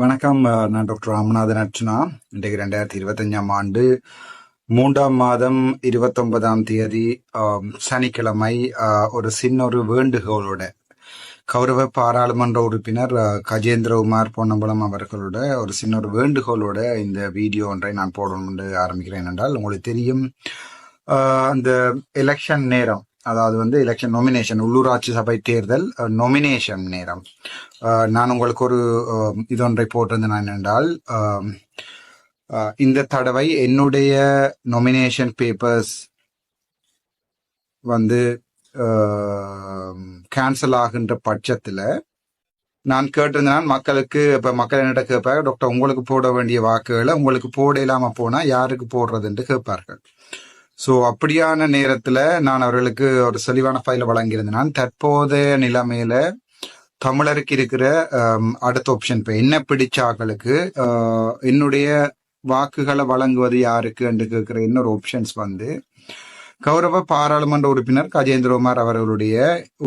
வணக்கம் நான் டாக்டர் ராமநாதன் அர்ச்சனா. இன்றைக்கு ரெண்டாயிரத்தி இருபத்தஞ்சாம் ஆண்டு மூன்றாம் மாதம் இருபத்தொன்பதாம் தேதி சனிக்கிழமை ஒரு சின்ன ஒரு வேண்டுகோளோட கௌரவ பாராளுமன்ற உறுப்பினர் கஜேந்திரகுமார் பொன்னம்பலம் அவர்களோட ஒரு சின்ன ஒரு வேண்டுகோளோட இந்த வீடியோ ஒன்றை நான் போடணும் என்று ஆரம்பிக்கிறேன். என்றால் உங்களுக்கு தெரியும் அந்த எலெக்ஷன் நேரம் அதாவது வந்து எலெக்ஷன் நொமினேஷன் உள்ளூராட்சி சபை தேர்தல் நொமினேஷன் நேரம். நான் உங்களுக்கு ஒரு இதொன்றை போட்டிருந்தேன் என்றால் இந்த தடவை என்னுடைய நொமினேஷன் பேப்பர்ஸ் வந்து கேன்சல் ஆகின்ற பட்சத்தில் நான் கேட்டிருந்தேன் மக்களுக்கு இப்போ மக்கள் என்னிட்ட கேட்பாங்க டாக்டர் உங்களுக்கு போட வேண்டிய வாக்குகளை உங்களுக்கு போட இல்லாமல் போனால் யாருக்கு போடுறதுன்ட்டு கேட்பார்கள்? ஸோ அப்படியான நேரத்தில் நான் அவர்களுக்கு ஒரு தெளிவான ஃபைலை வழங்கியிருந்தேன். தற்போதைய நிலைமையில தமிழருக்கு இருக்கிற அடுத்த ஆப்ஷன் இப்போ என்ன பிடிச்சாக்களுக்கு என்னுடைய வாக்குகளை வழங்குவது யாருக்கு என்று கேட்கிற இன்னொரு ஆப்ஷன்ஸ் வந்து கௌரவ பாராளுமன்ற உறுப்பினர் கஜேந்திரகுமார் அவர்களுடைய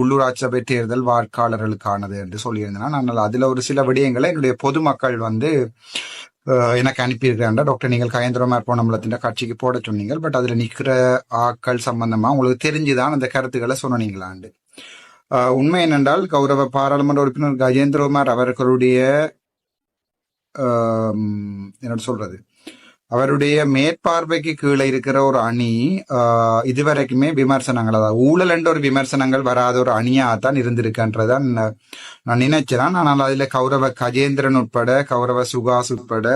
உள்ளூராட்சி சபை தேர்தல் வாக்காளர்களுக்கானது என்று சொல்லியிருந்தேன். ஆனால் அதில் ஒரு சில விடயங்களை என்னுடைய பொதுமக்கள் வந்து எனக்கு அனுப்பியிருக்கிறாண்டா டாக்டர் நீங்கள் கயந்திரமார் போனம்பலத்தின் கட்சிக்கு போட சொன்னீங்க. பட் அதுல நிக்கிற ஆட்கள் சம்பந்தமா உங்களுக்கு தெரிஞ்சுதான் அந்த கருத்துக்களை சொன்னீங்களாண்டு. உண்மை என்னென்றால் கௌரவ பாராளுமன்ற உறுப்பினர் கஜேந்திரகுமார் அவர்களுடைய என்னோட என்ன சொல்றது. அவருடைய மேற்பார்வைக்கு கீழே இருக்கிற ஒரு அணி இதுவரைக்குமே விமர்சனங்கள் அதாவது ஊழல் என்ற ஒரு விமர்சனங்கள் வராத ஒரு அணியாக தான் இருந்திருக்குன்றதான் நான் நான் நினைச்சேன் ஆனால் அதில் கௌரவ கஜேந்திரன் உட்பட கௌரவ சுகாஸ் உட்பட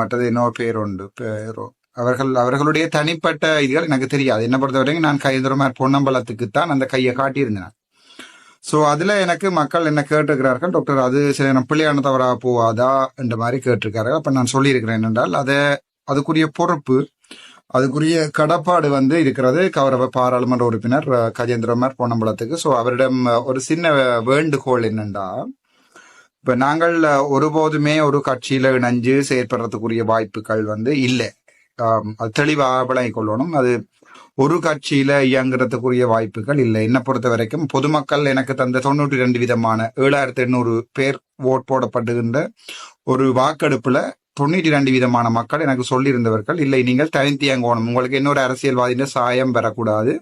மற்றது இன்னொரு பேர் உண்டு பேரோ. அவர்கள் அவர்களுடைய தனிப்பட்ட இதுகள் எனக்கு தெரியாது. என்ன பொறுத்தவரைக்கும் நான் கையந்திரமார் பொன்னம்பலத்துக்கு தான் அந்த கையை காட்டியிருந்தேன். ஸோ அதில் எனக்கு மக்கள் என்ன கேட்டிருக்கிறார்கள்? டாக்டர் அது சில நேரம் பிள்ளையான தவறா போவாதா? என்ற மாதிரி கேட்டிருக்கார்கள் அப்போ நான் சொல்லியிருக்கிறேன் என்னென்றால் அதை அதுக்குரிய பொறுப்பு அதுக்குரிய கடப்பாடு வந்து இருக்கிறது கௌரவ பாராளுமன்ற உறுப்பினர் கஜேந்திரமார் பொன்னம்பலத்துக்கு. ஸோ அவரிடம் ஒரு சின்ன வேண்டுகோள் என்னண்டா இப்போ நாங்கள் ஒருபோதுமே ஒரு கட்சியில் இணைஞ்சு செயற்படுறதுக்குரிய வாய்ப்புகள் வந்து இல்லை. அது தெளிவாக விளங்கிக் கொள்ளணும். அது ஒரு கட்சியில இயங்குறதுக்குரிய வாய்ப்புகள் இல்லை. என்னை பொறுத்த வரைக்கும் பொதுமக்கள் எனக்கு தந்த தொண்ணூற்றி ரெண்டு விதமான ஏழாயிரத்தி எண்ணூறு பேர் ஓட் போடப்படுகின்ற ஒரு வாக்கெடுப்புல தொண்ணூற்றி ரெண்டு விதமான மக்கள் எனக்கு சொல்லியிருந்தவர்கள் இல்லை நீங்கள் தனித்து இயங்கணும். உங்களுக்கு இன்னொரு அரசியல்வாதியின் சாயம் பெறக்கூடாது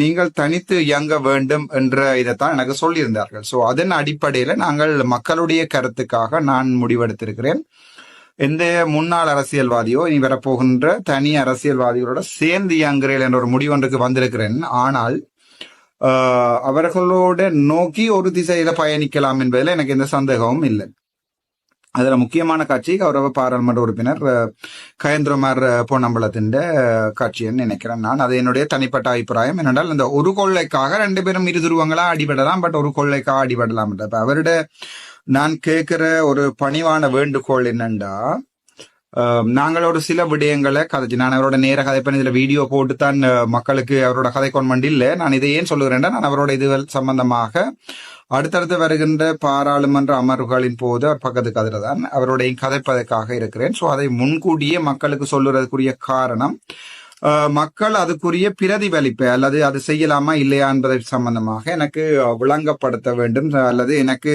நீங்கள் தனித்து இயங்க வேண்டும் என்ற இதைத்தான் எனக்கு சொல்லியிருந்தார்கள். ஸோ அதன் அடிப்படையில் நாங்கள் மக்களுடைய கருத்துக்காக நான் முடிவெடுத்திருக்கிறேன். எந்த முன்னாள் அரசியல்வாதியோ இனி வரப்போகின்ற தனி அரசியல்வாதிகளோட சேர்ந்து இயங்குகிறேன் என்ற ஒரு முடிவொன்றுக்கு வந்திருக்கிறேன். ஆனால் அவர்களோட நோக்கி ஒரு திசையில பயணிக்கலாம் என்பதில் எனக்கு எந்த சந்தேகமும் இல்லை. அதுல முக்கியமான கட்சி கௌரவ பாராளுமன்ற உறுப்பினர் கயந்திரமார் பொன்னம்பலத்தின் அஹ், நினைக்கிறேன். நான் அது என்னுடைய தனிப்பட்ட அபிப்பிராயம். என்னென்றால் இந்த ஒரு கொள்ளைக்காக ரெண்டு பேரும் இரு துருவங்களா அடிபடலாம் பட் ஒரு கொள்ளைக்காக அடிபடலாம். அவருடைய நான் கேட்கிற ஒரு பணிவான வேண்டுகோள் என்னண்டா? நாங்கள் ஒரு சில விடயங்களை கதைச்சு நான் அவரோட நேர கதைப்பேன் இதுல வீடியோ போட்டு தான் மக்களுக்கு அவரோட கதை கொண்டு இல்லை. நான் இதை ஏன் சொல்லுகிறேன்னா நான் அவரோட இது சம்பந்தமாக அடுத்தடுத்து வருகின்ற பாராளுமன்ற அமர்வுகளின் போது அவர் பக்கத்து கதிர தான் அவருடைய கதைப்பதற்காக இருக்கிறேன். ஸோ அதை முன்கூட்டியே மக்களுக்கு சொல்லுறதுக்குரிய காரணம் மக்கள் அதுக்குரிய பிரதிபலிப்பை அல்லது அது செய்யலாமா இல்லையா என்பதை சம்பந்தமாக எனக்கு விளங்கப்படுத்த வேண்டும். அல்லது எனக்கு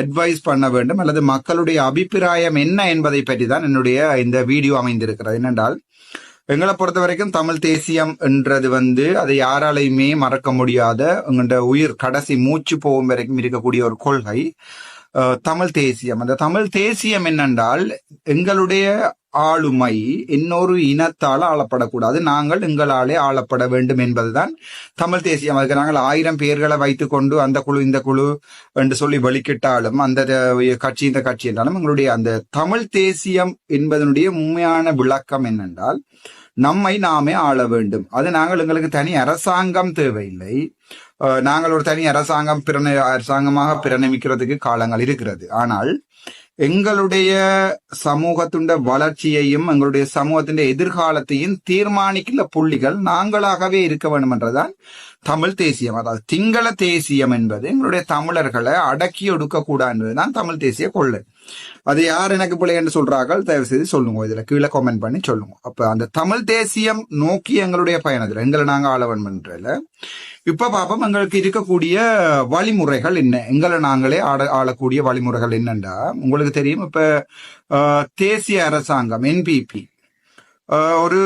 அட்வைஸ் பண்ண வேண்டும். அல்லது மக்களுடைய அபிப்பிராயம் என்ன என்பதை பற்றி தான் என்னுடைய இந்த வீடியோ அமைந்திருக்கிறது. என்னென்றால் எங்களை பொறுத்த வரைக்கும் தமிழ் தேசியம் என்றது வந்து அதை யாராலையுமே மறக்க முடியாத எங்கள்ட உயிர் கடைசி மூச்சு போகும் வரைக்கும் இருக்கக்கூடிய ஒரு கொள்கை. தமிழ் தேசியம். அந்த தமிழ் தேசியம் என்னென்றால் எங்களுடைய ஆளுமை இன்னொரு இனத்தால் ஆளப்படக்கூடாது. நாங்கள் எங்களாலே ஆளப்பட வேண்டும் என்பதுதான் தமிழ் தேசியம். அதுக்கு நாங்கள் ஆயிரம் பேர்களை வைத்துக்கொண்டு அந்த குழு இந்த குழு என்று சொல்லி வெளிக்கிட்டாலும் அந்த கட்சி இந்த கட்சி என்றாலும் எங்களுடைய அந்த தமிழ் தேசியம் என்பதனுடைய உண்மையான விளக்கம் என்னென்றால் நம்மை நாமே ஆள வேண்டும். அது நாங்கள் எங்களுக்கு தனி அரசாங்கம் தேவையில்லை. நாங்கள் ஒரு தனி அரசாங்கம் பிரண அரசாங்கமாக பிரணமிக்கிறதுக்கு காலங்கள் இருக்கிறது. ஆனால் எங்களுடைய சமூகத்துண்ட வளர்ச்சியையும் எங்களுடைய சமூகத்தின் எதிர்காலத்தையும் தீர்மானிக்கிற புள்ளிகள் நாங்களாகவே இருக்க வேண்டும் என்றுதான் தமிழ் தேசியம். அதாவது திங்கள தேசியம் என்பது எங்களுடைய தமிழர்களை அடக்கி ஒடுக்கக்கூடாது என்பதுதான் தமிழ் தேசிய கொள்ளை. அது யார் எனக்கு பிள்ளைன்னு சொல்றார்கள்? தயவு செய்து சொல்லுங்க இதுல கீழே கமெண்ட் பண்ணி சொல்லுங்க. அப்ப அந்த தமிழ் தேசியம் நோக்கி எங்களுடைய பயணத்துல எங்களை நாங்க ஆளவன் பண்றதுல இப்ப பாப்போம் எங்களுக்கு இருக்கக்கூடிய வழிமுறைகள் என்ன? எங்களை நாங்களே ஆட ஆளக்கூடிய வழிமுறைகள் என்னண்டா? உங்களுக்கு தெரியும் இப்ப தேசிய அரசாங்கம் என்பிபி ஒரு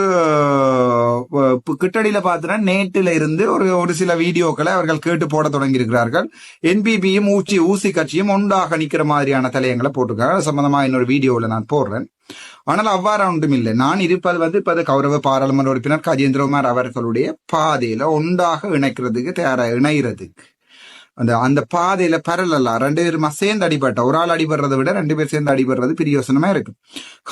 கிட்டடியில பார்த்தோன்னா நேட்டில இருந்து ஒரு ஒரு சில வீடியோக்களை அவர்கள் கேட்டு போட தொடங்கி இருக்கிறார்கள் என்பிபியும் ஊச்சி ஊசி கட்சியும் ஒன்றாக நிக்கிற மாதிரியான தலையங்களை போட்டிருக்காங்க. சம்பந்தமா இன்னொரு வீடியோவில் நான் போடுறேன். ஆனால் அவ்வாறு ஒன்றும் இல்லை. நான் இருப்பது வந்து இப்ப கௌரவ பாராளுமன்ற உறுப்பினர் கஜேந்திரகுமார் அவர்களுடைய பாதையில ஒன்றாக இணைக்கிறதுக்கு தயாரா இணைகிறதுக்கு அந்த அந்த பாதையில பரலல்லா ரெண்டு பேருமா சேர்ந்து அடிபட்ட ஒரு ஆள் அடிபடுறதை விட ரெண்டு பேர் சேர்ந்து அடிபடுறது பிரியோசனமா இருக்கு.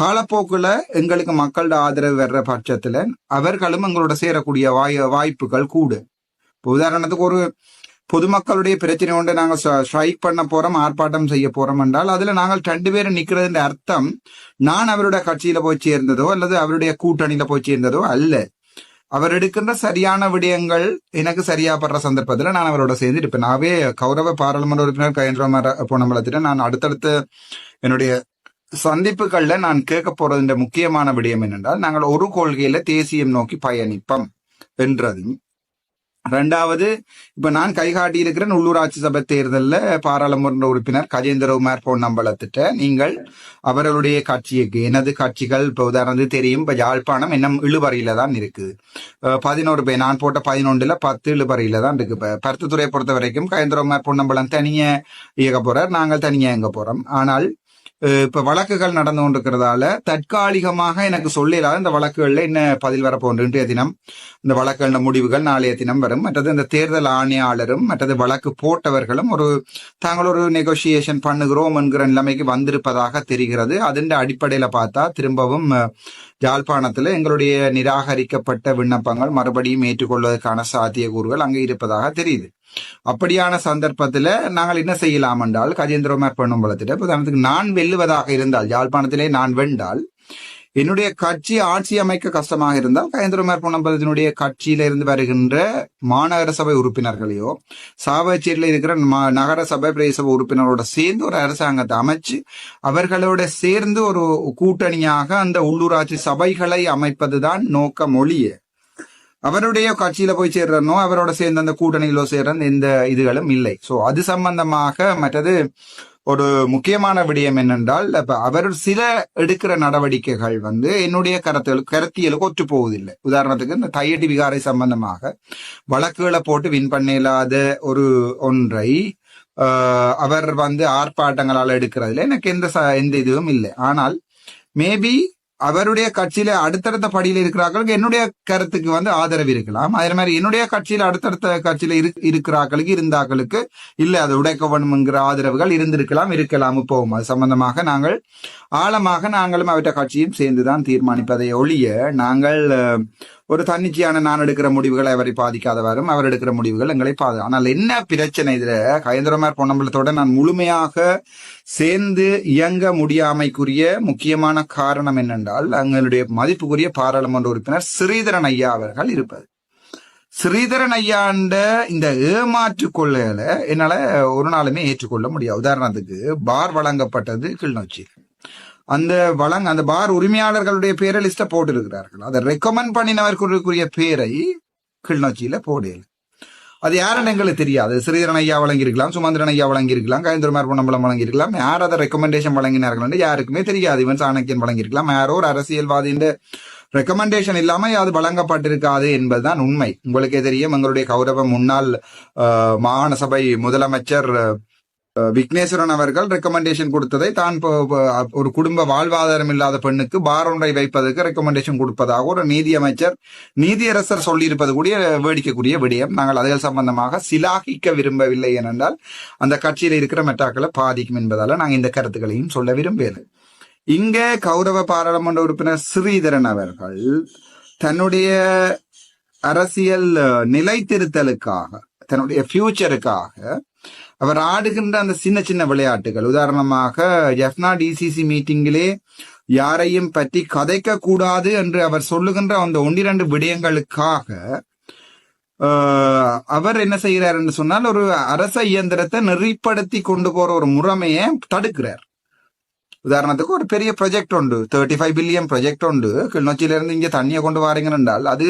காலப்போக்குல எங்களுக்கு மக்களோட ஆதரவு வர்ற பட்சத்துல அவர்களும் எங்களோட சேரக்கூடிய வாய் வாய்ப்புகள் கூடு. இப்போ உதாரணத்துக்கு ஒரு பொதுமக்களுடைய பிரச்சனை கொண்டு நாங்கள் ஸ்ட்ரைக் பண்ண போறோம் ஆர்ப்பாட்டம் செய்ய போறோம் என்றால் அதுல நாங்கள் ரெண்டு பேரும் நிக்கிறதுன்ற அர்த்தம் நான் அவருடைய கட்சியில போய் சேர்ந்ததோ அல்லது அவருடைய கூட்டணியில போய் சேர்ந்ததோ அல்ல. அவர் எடுக்கின்ற சரியான விடயங்கள் எனக்கு சரியா படுற சந்தர்ப்பத்தில் நான் அவரோட சேர்ந்து இருப்பேன் நாவே கௌரவ பாராளுமன்ற உறுப்பினர் கயேந்திரமார பொன்னம்பலத்திட்ட நான் அடுத்தடுத்து என்னுடைய சந்திப்புகள்ல நான் கேட்க போறதுன்ற முக்கியமான விடயம் என்னென்றால் நாங்கள் ஒரு கொள்கையில தேசியம் நோக்கி பயணிப்போம் என்றதும் ரெண்டாவது இப்ப நான் கைகாட்டி இருக்கிறேன் உள்ளூராட்சி சபை தேர்தலில் பாராளுமன்ற உறுப்பினர் கஜேந்திரகுமார் பொன்னம்பலத்திட்ட நீங்கள் அவர்களுடைய கட்சிக்கு எனது கட்சிகள் இப்போ உதாரணத்துக்கு தெரியும் இப்போ யாழ்ப்பாணம் இன்னும் இழுபறையில தான் இருக்குது. பதினோரு பேர் நான் போட்ட பதினொன்றுல பத்து இழுபறையில தான் இருக்கு. இப்போ பருத்துத்துறையை பொறுத்த வரைக்கும் கஜேந்திரகுமார் பொன்னம்பலம் தனியே இயக்க போறார் நாங்கள் தனியாக இயங்க போறோம். ஆனால் இப்ப வழக்குகள் நடந்து கொண்டிருக்கிறதால தற்காலிகமாக எனக்கு சொல்லிடாத இந்த வழக்குகள்ல என்ன பதில் வரப்போன்று இன்றைய தினம் இந்த வழக்குகள முடிவுகள் நாளைய தினம் வரும். மற்றது இந்த தேர்தல் ஆணையாளரும் மற்றது வழக்கு போட்டவர்களும் ஒரு தாங்கள் ஒரு நெகோசியேஷன் பண்ணுகிறோம் என்கிற நிலைமைக்கு வந்திருப்பதாக தெரிகிறது. அதன் அடிப்படையில பார்த்தா திரும்பவும் யாழ்ப்பாணத்தில் எங்களுடைய நிராகரிக்கப்பட்ட விண்ணப்பங்கள் மறுபடியும் ஏற்றுக்கொள்வதற்கான சாத்தியக்கூறுகள் அங்கே இருப்பதாக தெரியுது. அப்படியான சந்தர்ப்பத்துல நாங்கள் என்ன செய்யலாம் என்றால் கஜேந்திரமார் பெண்ணும்பலத்திட்ட உதாரணத்துக்கு நான் வெல்லுவதாக இருந்தால் யாழ்ப்பாணத்திலே நான் வென்றால் என்னுடைய கட்சி ஆட்சி அமைக்க கஷ்டமாக இருந்தால் கஜேந்திரமார் பொன்னம்பலத்தினுடைய கட்சியில இருந்து வருகின்ற மாநகர சபை உறுப்பினர்களையோ சாவச்சேரியில் இருக்கிற மா- நகர சபை பிரதேச உறுப்பினரோட சேர்ந்து ஒரு அரசாங்கத்தை அமைச்சு அவர்களோட சேர்ந்து ஒரு கூட்டணியாக அந்த உள்ளூராட்சி சபைகளை அமைப்பதுதான் நோக்க மொழியே அவருடைய கட்சியில போய் சேர்றனோ அவரோட சேர்ந்த அந்த கூட்டணியிலோ சேர்ற எந்த இதுகளும் இல்லை. சோ அது சம்பந்தமாக மற்றது ஒரு முக்கியமான விடயம் என்னென்றால் இப்ப அவர் சில எடுக்கிற நடவடிக்கைகள் வந்து என்னுடைய கருத்துகளுக்கு கருத்தியலுக்கு ஒற்று போவதில்லை. உதாரணத்துக்கு இந்த தையடி விகாரை சம்பந்தமாக வழக்குகளை போட்டு வின் பண்ண இல்லாத ஒரு ஒன்றை அவர் வந்து ஆர்ப்பாட்டங்களால் எடுக்கிறதுல எனக்கு எந்த ச- எந்த இதுவும் இல்லை. ஆனால் மேபி அவருடைய கட்சியில அடுத்தடுத்த படியில இருக்கிறார்களுக்கு என்னுடைய கருத்துக்கு வந்து ஆதரவு இருக்கலாம். அதே மாதிரி என்னுடைய கட்சியில அடுத்தடுத்த கட்சியில இரு இருக்கிறார்களுக்கு இருந்தாக்களுக்கு இல்ல அதை உடைக்க வேணும்ங்கிற ஆதரவுகள் இருந்திருக்கலாம் இருக்கலாம் போகும் அது சம்பந்தமாக நாங்கள் ஆழமாக நாங்களும் அவற்றை கட்சியும் சேர்ந்துதான் தீர்மானிப்பதை ஒழிய நாங்கள் ஒரு தன்னிச்சையான நான் எடுக்கிற முடிவுகள் அவரை பாதிக்காதவாறும் அவர் எடுக்கிற முடிவுகள் எங்களை பாது ஆனால் என்ன பிரச்சனை இதுல? கயந்திரமார் பொன்னம்பலத்தோட நான் முழுமையாக சேர்ந்து இயங்க முடியாமைக்குரிய முக்கியமான காரணம் என்னென்றால் எங்களுடைய மதிப்புக்குரிய பாராளுமன்ற உறுப்பினர் ஸ்ரீதரன் ஐயா அவர்கள் இருப்பது ஸ்ரீதரன் ஐயாண்ட இந்த ஏமாற்று கொள்ளைகளை என்னால ஒரு நாளுமே ஏற்றுக்கொள்ள முடியாது. உதாரணத்துக்கு பார் வழங்கப்பட்டது கிளிநொச்சி அந்த வழங்க அந்த பார் உரிமையாளர்களுடைய பேரை லிஸ்ட போட்டிருக்கிறார்கள். அதை ரெக்கமெண்ட் பண்ணினவர்களுக்குரிய பேரை கிள்நொச்சியில போடல. அது யாருன்னு எங்களுக்கு தெரியாது. ஸ்ரீதரன் ஐயா வழங்கியிருக்கலாம் சுமந்திரன் ஐயா வழங்கியிருக்கலாம் கயந்திரமார் பொன்னம்பலம் வழங்கியிருக்கலாம். யார் அதை ரெக்கமெண்டேஷன் வழங்கினார்கள் யாருக்குமே தெரியாது. இவன் சாணக்கியன் வழங்கியிருக்கலாம். யாரோ ஒரு அரசியல்வாதியின் ரெக்கமெண்டேஷன் இல்லாம அது வழங்கப்பட்டிருக்காது என்பதுதான் உண்மை. உங்களுக்கே தெரியும் எங்களுடைய கௌரவ முன்னாள் மாகாண சபை முதலமைச்சர் விக்னேஸ்வரன் அவர்கள் ரெக்கமெண்டேஷன் கொடுத்ததை தான் இப்போ- ஒரு குடும்ப வாழ்வாதாரம் இல்லாத பெண்ணுக்கு பார் ஒன்றை வைப்பதற்கு ரெக்கமெண்டேஷன் கொடுப்பதாக ஒரு நீதியமைச்சர் நீதியரசர் சொல்லியிருப்பது கூடிய வேடிக்கைக்குரிய விடயம். நாங்கள் அதில் சம்பந்தமாக சிலாகிக்க விரும்பவில்லை ஏனென்றால் அந்த கட்சியில் இருக்கிற மெட்டாக்களை பாதிக்கும் என்பதால நாங்கள் இந்த கருத்துக்களையும் சொல்ல விரும்புகிறேன் இங்கே கௌரவ பாராளுமன்ற உறுப்பினர் ஸ்ரீதரன் அவர்கள் தன்னுடைய அரசியல் நிலைத்திருத்தலுக்காக தன்னுடைய ஃபியூச்சருக்காக அவர் ஆடுகின்ற அந்த சின்ன சின்ன விளையாட்டுகள். உதாரணமாக எஃப்னா டிசிசி மீட்டிங்கிலே யாரையும் பற்றி கதைக்க கூடாது என்று அவர் சொல்லுகின்ற அந்த ஒன்றிரண்டு விடயங்களுக்காக ஆஹ், அவர் என்ன செய்கிறார் என்று சொன்னால் ஒரு அரச இயந்திரத்தை நெறிப்படுத்தி கொண்டு போற ஒரு முறைமையை தடுக்கிறார். உதாரணத்துக்கு ஒரு பெரிய ப்ராஜெக்ட் உண்டு தேர்ட்டி ஃபைவ் பில்லியன் ப்ராஜெக்ட் உண்டு கிளிநொச்சியிலிருந்து இங்கே தண்ணியை கொண்டு வாரீங்க அது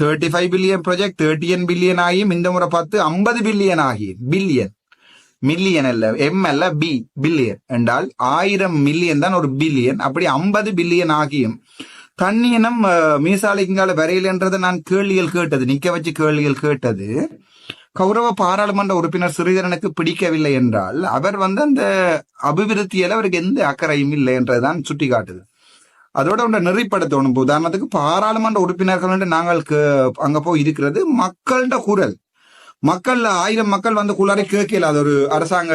தேர்ட்டி ஃபைவ் பில்லியன் ப்ராஜெக்ட் தேர்ட்டியன் பில்லியன் ஆகியும் இந்த முறை பார்த்து ஐம்பது பில்லியன் ஆகி பில்லியன் மில்லியன் அல்ல எம் அல்ல பி பில்லியன் என்றால் ஆயிரம் மில்லியன் தான் ஒரு பில்லியன் அப்படி ஐம்பது பில்லியன் ஆகியும் தண்ணியினம் மீசாலைங்கால வரையிலன்றதை நான் கேள்விகள் கேட்டது நிக்க வச்சு கேள்விகள் கேட்டது கௌரவ பாராளுமன்ற உறுப்பினர் சிறிதரனுக்கு பிடிக்கவில்லை என்றால் அவர் வந்து அந்த அபிவிருத்தியில அவருக்கு எந்த அக்கறையும் இல்லை என்றதுதான் சுட்டி காட்டுது அதோட ஒன்றை நெறிப்படுத்தணும். உதாரணத்துக்கு பாராளுமன்ற உறுப்பினர்கள் நாங்கள் அங்கே அங்க போய் இருக்கிறது மக்கள்கிட்ட குரல். மக்கள் ஆயிரம் மக்கள் வந்து குள்ளாரை கேட்கல அது ஒரு அரசாங்க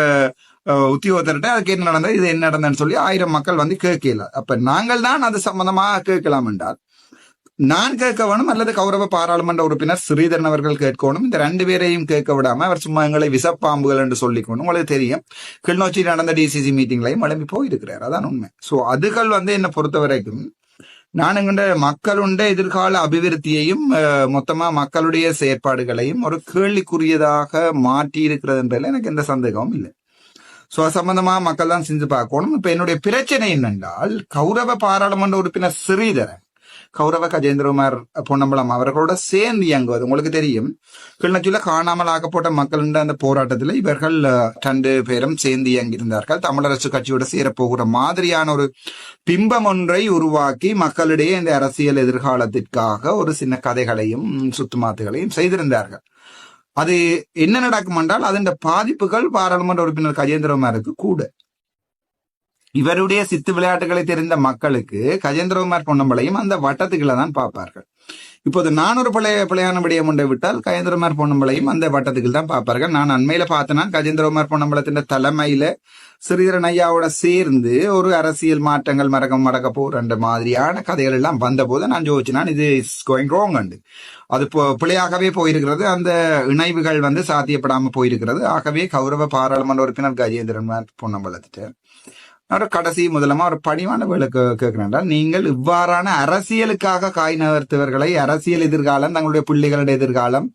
அஹ், உத்தியோகத்தர்கிட்ட அதுக்கு என்ன நடந்தது இது என்ன நடந்ததுன்னு சொல்லி ஆயிரம் மக்கள் வந்து கேட்கல அப்ப நாங்கள் தான் அது சம்பந்தமாக கேட்கலாம் என்றால் நான் கேட்க வேணும் அல்லது கௌரவ பாராளுமன்ற உறுப்பினர் ஸ்ரீதரன் அவர்கள் கேட்கணும் இந்த ரெண்டு பேரையும் கேட்க விடாம அவர் சும்மா எங்களை விசப்பாம்புகள் என்று சொல்லிக்கணும் உங்களுக்கு தெரியும் கிளிநொச்சி நடந்த டிசிசி மீட்டிங்லையும் எழுப்பி போயிருக்கிறார். அதான் உண்மை. சோ அதுகள் வந்து என்னை பொறுத்த வரைக்கும் நான் எங்கிட்ட மக்களுடைய எதிர்கால அபிவிருத்தியையும் மொத்தமா மக்களுடைய செயற்பாடுகளையும் ஒரு கேள்விக்குரியதாக மாற்றி இருக்கிறதுன்றதுல எனக்கு எந்த சந்தேகமும் இல்லை. சோ சம்பந்தமா மக்கள் தான் செஞ்சு பார்க்கணும். இப்ப என்னுடைய பிரச்சனை என்னென்றால் கௌரவ பாராளுமன்ற உறுப்பினர் ஸ்ரீதரன் கௌரவ கஜேந்திரகுமார் பொன்னம்பலம் அவர்களோட சேர்ந்து இயங்குவது உங்களுக்கு தெரியும். கிளிநொச்சியில காணாமல் ஆக்கப்பட்ட மக்கள் அந்த போராட்டத்தில் இவர்கள் ரெண்டு பேரும் சேர்ந்து இயங்கியிருந்தார்கள். தமிழரசு கட்சியோட சேரப்போகிற மாதிரியான ஒரு பிம்பம் ஒன்றை உருவாக்கி மக்களிடையே இந்த அரசியல் எதிர்காலத்திற்காக ஒரு சின்ன கதைகளையும் சுத்துமாத்துகளையும் செய்திருந்தார்கள். அது என்ன நடக்கும் என்றால் அதன் பாதிப்புகள் பாராளுமன்ற உறுப்பினர் கஜேந்திரகுமாருக்கு கூட. இவருடைய சித்து விளையாட்டுகளை தெரிந்த மக்களுக்கு கஜேந்திரகுமார் பொன்னம்பளையும் அந்த வட்டத்துக்குள்ள தான் பார்ப்பார்கள். இப்போது நான் ஒரு பிள்ளைய பிள்ளையான விடயம் ஒன்றை விட்டால் கஜேந்திரகுமார் பொன்னம்பளையும் அந்த வட்டத்துக்கு தான் பார்ப்பார்கள். நான் அண்மையில பார்த்தேன்னா கஜேந்திரகுமார் பொன்னம்பலத்தின் தலைமையில ஸ்ரீதரன் ஐயாவோட சேர்ந்து ஒரு அரசியல் மாற்றங்கள் மறக்க மறக்க போன்ற மாதிரியான கதைகள் எல்லாம் வந்தபோது நான் யோசிச்சு இது இஸ் கோயிங் ரோங் அண்டு அது இப்போ பிழையாகவே போயிருக்கிறது. அந்த இணைவுகள் வந்து சாத்தியப்படாமல் போயிருக்கிறது. ஆகவே கௌரவ பாராளுமன்ற உறுப்பினர் கஜேந்திரன் பொன்னம்பலத்திட்ட ஒரு கடைசி முதலமா ஒரு பணிவான வேலை கேட்கிறேன் நீங்கள் இவ்வாறான அரசியலுக்காக காய் நகர்த்தவர்களை அரசியல் எதிர்காலம் தங்களுடைய பிள்ளைகளுடைய எதிர்காலம்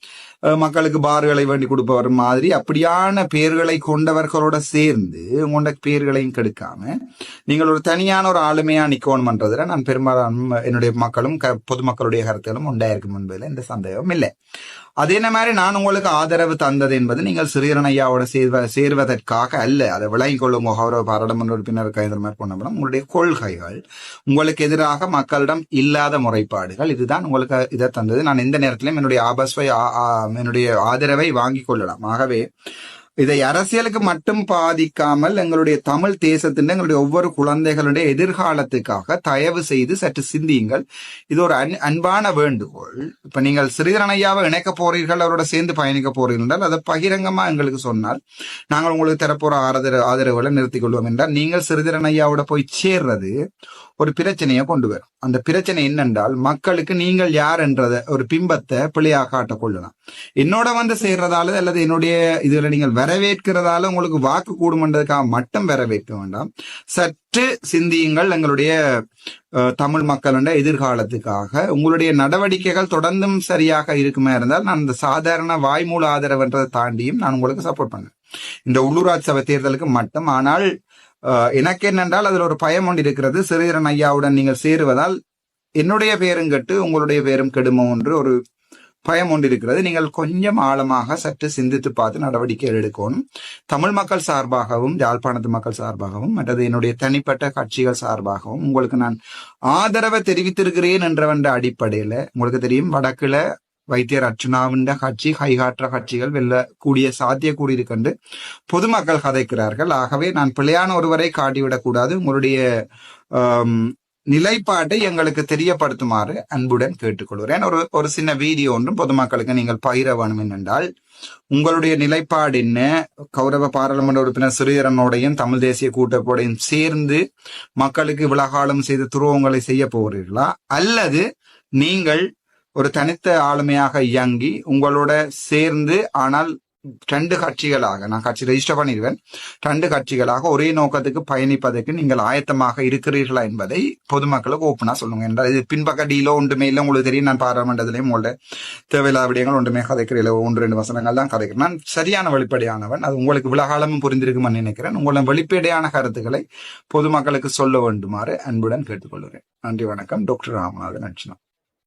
மக்களுக்கு பார்களை வேண்டி கொடுப்பவர் மாதிரி அப்படியான பேர்களை கொண்டவர்களோட சேர்ந்து உங்களோட பேர்களையும் கெடுக்காம நீங்கள் ஒரு தனியான ஒரு ஆளுமையா நிக்கணும்ன்றதுல நான் பெரும்பாலான என்னுடைய மக்களும் க- பொதுமக்களுடைய கருத்துகளும் உண்டாயிருக்கும் என்பதில் எந்த சந்தேகமும் இல்லை. அதே மாதிரி? நான் உங்களுக்கு ஆதரவு தந்தது என்பது நீங்கள் சிறீரனையாவோட சேர்வ சேர்வதற்காக அல்ல. அதை விளங்கிக் கொள்ளும் கௌரவ பாராளுமன்ற உறுப்பினர் கைது மாதிரி உங்களுடைய கொள்கைகள் உங்களுக்கு எதிராக மக்களிடம் இல்லாத முறைப்பாடுகள் இதுதான் உங்களுக்கு இதை தந்தது. நான் எந்த நேரத்திலும் என்னுடைய ஆபஸ்வை என்னுடைய ஆதரவை வாங்கிக் கொள்ளலாம். ஆகவே இதை அரசியலுக்கு மட்டும் பாதிக்காமல் எங்களுடைய தமிழ் தேசத்தின் எங்களுடைய ஒவ்வொரு குழந்தைகளுடைய எதிர்காலத்துக்காக தயவு செய்து சற்று சிந்தியுங்கள். இது ஒரு அன்- அன்பான வேண்டுகோள். இப்ப நீங்கள் சிறிதரன் ஐயாவை இணைக்க போறீர்கள் அவரோட சேர்ந்து பயணிக்க போறீர்கள் என்றால் அதை பகிரங்கமா எங்களுக்கு சொன்னால் நாங்கள் உங்களுக்கு தரப்போற ஆதரவு ஆதரவுகளை நிறுத்திக் கொள்வோம் என்றால் நீங்கள் ஸ்ரீதரன் ஐயாவோட போய் சேர்றது ஒரு பிரச்சனையை கொண்டு வரும். அந்த பிரச்சனை என்னென்றால் மக்களுக்கு நீங்கள் யார் என்றத ஒரு பிம்பத்தை பிள்ளையாக காட்டக் கொள்ளலாம். என்னோட வந்து சேர்றதால அல்லது என்னுடைய இதுல நீங்கள் வரவேற்கிறதால உங்களுக்கு வாக்கு கூடுமன்றதுக்காக மட்டும் வரவேற்க வேண்டாம். சற்று சிந்தியுங்கள் எங்களுடைய தமிழ் மக்களுடைய எதிர்காலத்துக்காக. உங்களுடைய நடவடிக்கைகள் தொடர்ந்தும் சரியாக இருக்குமே இருந்தால் நான் இந்த சாதாரண வாய்மூல ஆதரவுன்றதை தாண்டியும் நான் உங்களுக்கு சப்போர்ட் பண்ணேன் இந்த உள்ளூராட்சி சபை தேர்தலுக்கு மட்டும். ஆனால் எனக்கு என்னென்றால் அதில் ஒரு பயம் ஒன்று இருக்கிறது. சிறுதரன் ஐயாவுடன் நீங்கள் சேருவதால் என்னுடைய பேரும் கெட்டு உங்களுடைய பேரும் கெடுமோ என்று ஒரு பயம் ஒன்று இருக்கிறது நீங்கள் கொஞ்சம் ஆழமாக சற்று சிந்தித்து பார்த்து நடவடிக்கைகள் எடுக்கணும் தமிழ் மக்கள் சார்பாகவும் யாழ்ப்பாணத்து மக்கள் சார்பாகவும் மற்றது என்னுடைய தனிப்பட்ட கட்சிகள் சார்பாகவும் உங்களுக்கு நான் ஆதரவை தெரிவித்திருக்கிறேன் என்றவன்ற அடிப்படையில் உங்களுக்கு தெரியும் வடக்குல வைத்தியர் அர்ச்சுனாவின் கட்சி கைகாற்ற கட்சிகள் வெல்ல கூடிய சாத்திய கூடியிருக்கின்ற பொதுமக்கள் கதைக்கிறார்கள். ஆகவே நான் பிழையான ஒருவரை காட்டிவிடக் கூடாது. உங்களுடைய நிலைப்பாட்டை எங்களுக்கு தெரியப்படுத்துமாறு அன்புடன் கேட்டுக்கொள்கிறேன். ஒரு ஒரு சின்ன வீடியோ ஒன்றும் பொதுமக்களுக்கு நீங்கள் பகிர வேணும் என்றால் உங்களுடைய நிலைப்பாடு என்ன? கௌரவ பாராளுமன்ற உறுப்பினர் சிறியரனோடையும் தமிழ் தேசிய கூட்டப்போடையும் சேர்ந்து மக்களுக்கு விலகாலம் செய்த துரோகங்களை செய்ய போகிறீர்களா? அல்லது நீங்கள் ஒரு தனித்த ஆளுமையாக இயங்கி உங்களோட சேர்ந்து ஆனால் ரெண்டு கட்சிகளாக நான் கட்சி ரெஜிஸ்டர் பண்ணிடுவேன் ரெண்டு கட்சிகளாக ஒரே நோக்கத்துக்கு பயணிப்பதற்கு நீங்கள் ஆயத்தமாக இருக்கிறீர்களா என்பதை பொதுமக்களுக்கு ஓப்பனா சொல்லுங்க. என்றால் இது பின்பக்க டீலோ ஒன்றுமே இல்லை. உங்களுக்கு தெரியும் நான் பாராளுமன்றத்திலையும் உங்களோட தேவையில்லாத விடயங்கள் ஒன்றுமே கதைக்கிறீங்களோ ஒன்று ரெண்டு வசனங்கள் தான் கதைக்கிறேன். நான் சரியான வெளிப்படையானவன். அது உங்களுக்கு விலகாலமும் புரிந்திருக்கும்னு நினைக்கிறேன். உங்களின் வெளிப்படையான கருத்துக்களை பொதுமக்களுக்கு சொல்ல வேண்டுமாறு அன்புடன் கேட்டுக்கொள்கிறேன். நன்றி வணக்கம். டாக்டர் ராமநாதன் அர்ச்சனா.